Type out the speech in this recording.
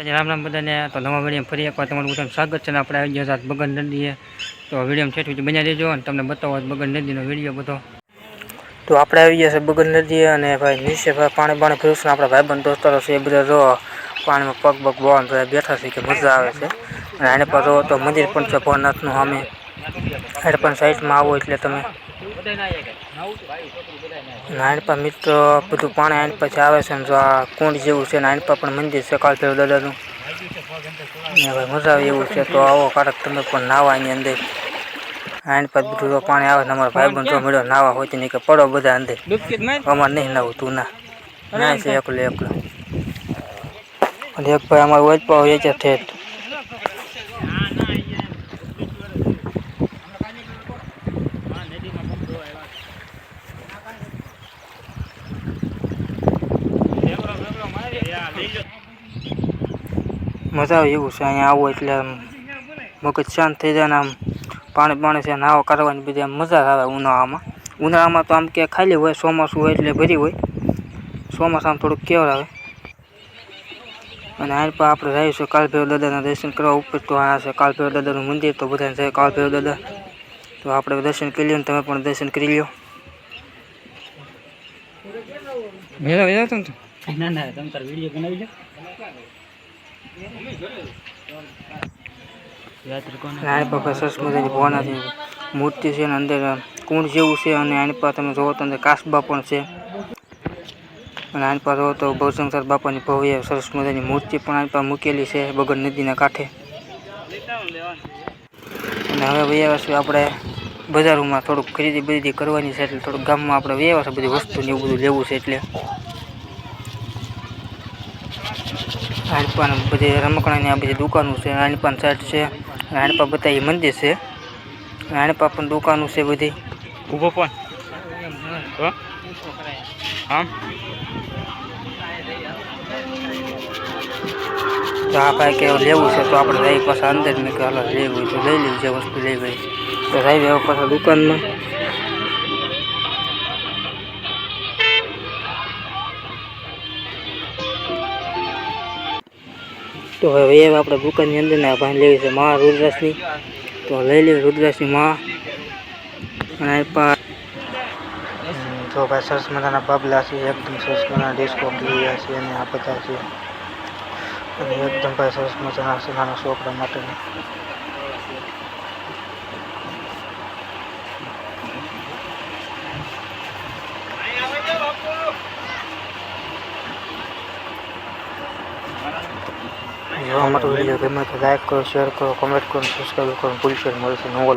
માતાજી રામ રામ બધાને. તો નવા વીડિયો ફરી એકવાર તમારું બધાનું સ્વાગત છે ને આપણે આવી ગયા હતા બગન નદીએ. તો વીડિયો ઠેઠ સુધી બન્યા દેજો અને તમને બતાવો આજ બગન નદીનો વીડિયો બધો. તો આપણે આવી ગયા છે બગન નદીએ અને ભાઈ નીચે ભાઈ પાણી બાણી ને આપણા ભાઈબંધ દોસ્તારો છે એ બધા જો પાણીમાં પગ પગ બધા બેઠા છે કે મજા આવે છે. અને આને પર રહો તો મંદિર પણ છે ભવનાથનું સામે. એને પણ સાઈડમાં આવો એટલે તમે પર મિત્રો બધું પાણી આઈન પછી આવે છે ને જો આ કુંડ જેવું છે ને આઈન પણ મંદિર છે કાલભૈરવ દાદાનું. ને ભાઈ મજા આવે એવું છે. તો આવો કારક તમે પણ નાવા એની અંદર. આઈન પર બધું પાણી આવે ને અમારા ભાઈ બંધ મળ્યો નાવા હોય નહીં કે પડો બધા અંદર. અમારે નહીં નાવું તું ના ના છે એકલો એકલો. અને એક ભાઈ અમારો વચ હોય એ છે ઠેઠ. મજા આવે એવું છે અહીંયા આવો એટલે આમ મગજ શાંત થઈ જાય ને આમ પાણી પાણી છે નાવા કરવાની બધી આમ મજા આવે ઉનાળામાં. ઉનાળામાં તો આમ કે ખાલી હોય ચોમાસું હોય એટલે ભરી હોય. ચોમાસામાં થોડુંક કેવર આવે. અને આની પર આપણે રહીશું કાલભૈરવ દાદાના દર્શન કરવા ઉપર. તો આ છે કાલભૈરવ દાદાનું મંદિર તો બધાને છે કાલભૈરવ દાદા. તો આપણે દર્શન કરી લ્યો ને તમે પણ દર્શન કરી લ્યો. મેળા વેલા તો? ના ના તમે તાર વીડિયો બનાવી લો આની પર સરસ મજાની ભવનાથની મૂર્તિ છે અને અંદર કુંડ જેવું છે અને આની પાસે તમે જોવો તો અંદર કાસબા પણ છે. અને આની પાસે જોવો તો ભવશંકર બાપાની ભવ્ય સરસ મજાની મૂર્તિ પણ આની પાસે મૂકેલી છે બગર નદીના કાંઠે. અને હવે વૈયા છે આપણે બજારોમાં થોડુંક ખરીદી બરીદી કરવાની છે એટલે થોડુંક ગામમાં આપણે વૈયા છે બધી વસ્તુ ને એવું બધું લેવું છે એટલે. આની પણ બધી રમકડાની આ બધી દુકાનો છે આની પણ સાઈડ છે બધા એ મંદિર છે. આની પણ દુકાનો છે બધી. ઊભો પણ. હો? આમ? તો આ ભાઈ કે લેવું છે તો આપણે પાછા અંદર મેં કે હાલો લેવું તો લઈ લેવું જે વસ્તુ લઈ હોય. તો હવે પાછા દુકાનમાં. તો હવે એ આપણે દુકાનની અંદર ને ભાઈ લેવી છે મા રુદ્રાસની તો લઈ લેવી રુદ્રાસની માં. અને તો ભાઈ સરસ મજાના બાબલા છે, એકદમ સરસ મજાના ડિસ્કો લીયા છે અને આ બધા છે. અને એકદમ ભાઈ સરસ મજાના નાના છોકરા માટેની. જો અમારો વીડિયો ગમે તો લાઈક કરો શેર કરો કોમેન્ટ કરો સબસ્ક્રાઈબ કરો ભૂલશો મળશે નવો